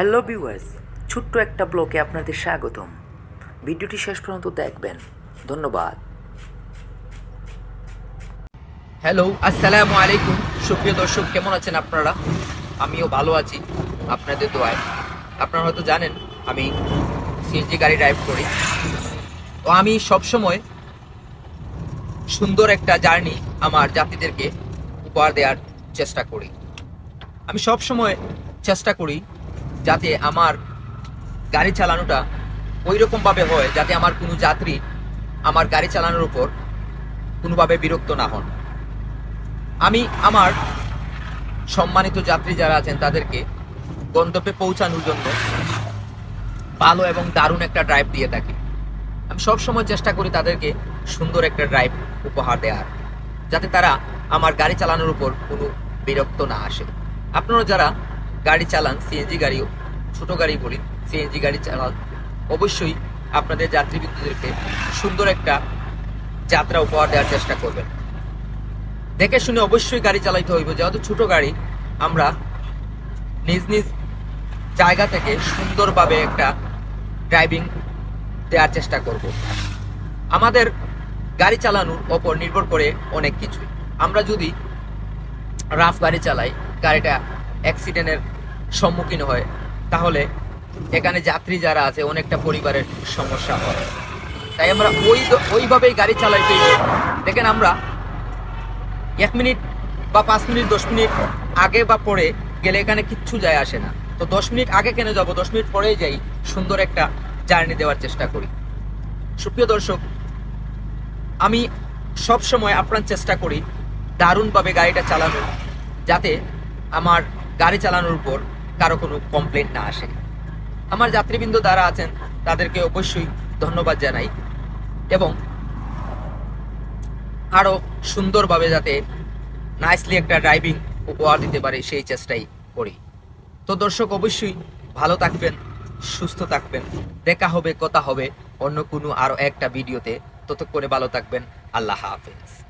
Hello viewers ছোট্ট একটা ব্লকে আপনাদের স্বাগতম। ভিডিওটি শেষ পর্যন্ত দেখবেন। ধন্যবাদ। হ্যালো আসসালামু আলাইকুম। সুপ্রিয় দর্শক, কেমন আছেন আপনারা? আমিও ভালো আছি। আপনাদের দোয়ায়। আপনারা হয়তো জানেন, আমি সিএনজি গাড়ি ড্রাইভ করি। তো আমি সবসময় সুন্দর একটা জার্নি আমার যাত্রীদেরকে উপহার দেওয়ার চেষ্টা করি। আমি সব সময় চেষ্টা করি যাতে আমার গাড়ি চালানোটা ওই রকমভাবে হয় যাতে আমার কোনো যাত্রী আমার গাড়ি চালানোর উপর কোনোভাবে বিরক্ত না হন। আমি আমার সম্মানিত যাত্রী যারা আছেন তাদেরকে গন্তব্যে পৌঁছানোর জন্য ভালো এবং দারুণ একটা ড্রাইভ দিয়ে থাকি। আমি সব সময় চেষ্টা করি তাদেরকে সুন্দর একটা ড্রাইভ উপহার দেওয়ার, যাতে তারা আমার গাড়ি চালানোর উপর কোনো বিরক্ত না আসে। আপনারা যারা গাড়ি চালান সিএনজি গাড়িও, ছোট গাড়ি বলি সিএনজি গাড়ি চালান। অবশ্যই আপনাদের যাত্রীবৃন্দদেরকে সুন্দর একটা যাত্রা উপহার দেওয়ার চেষ্টা করবেন। দেখে শুনে অবশ্যই গাড়ি চালাইতে হইব, যেহেতু ছোট গাড়ি, আমরা নিজ নিজ জায়গা থেকে সুন্দরভাবে একটা ড্রাইভিং দেওয়ার চেষ্টা করব। আমাদের গাড়ি চালানোর ওপর নির্ভর করে অনেক কিছু আমরা যদি রাফ গাড়ি চালাই, গাড়িটা অ্যাক্সিডেন্টের সম্মুখীন হয়। তাহলে এখানে যাত্রী যারা আছে, অনেকটা পরিবারের সমস্যা হয়। তাই আমরা ওই ওইভাবেই গাড়ি চালাইতে দেখেন আমরা এক মিনিট বা পাঁচ মিনিট, দশ মিনিট আগে বা পরে গেলে এখানে কিচ্ছু যায় আসে না। তো দশ মিনিট আগে কেন যাব? দশ মিনিট পরেই যাই, সুন্দর একটা জার্নি দেওয়ার চেষ্টা করি। সুপ্রিয় দর্শক, আমি সব সময় আপ্রাণ চেষ্টা করি দারুণভাবে গাড়িটা চালানো যাতে আমার গাড়ি চালানোর উপর কারও কোনো কমপ্লেন না আসে। আমার যাত্রীবৃন্দ যারা আছেন, তাদেরকে অবশ্যই ধন্যবাদ জানাই এবং আরও সুন্দরভাবে যাতে নাইসলি একটা ড্রাইভিং উপহার দিতে পারে সেই চেষ্টাই করি। তো দর্শক, অবশ্যই ভালো থাকবেন, সুস্থ থাকবেন, দেখা হবে, কথা হবে অন্য কোনো আরও একটা ভিডিওতে। ততক্ষণে ভালো থাকবেন, আল্লাহ হাফেজ।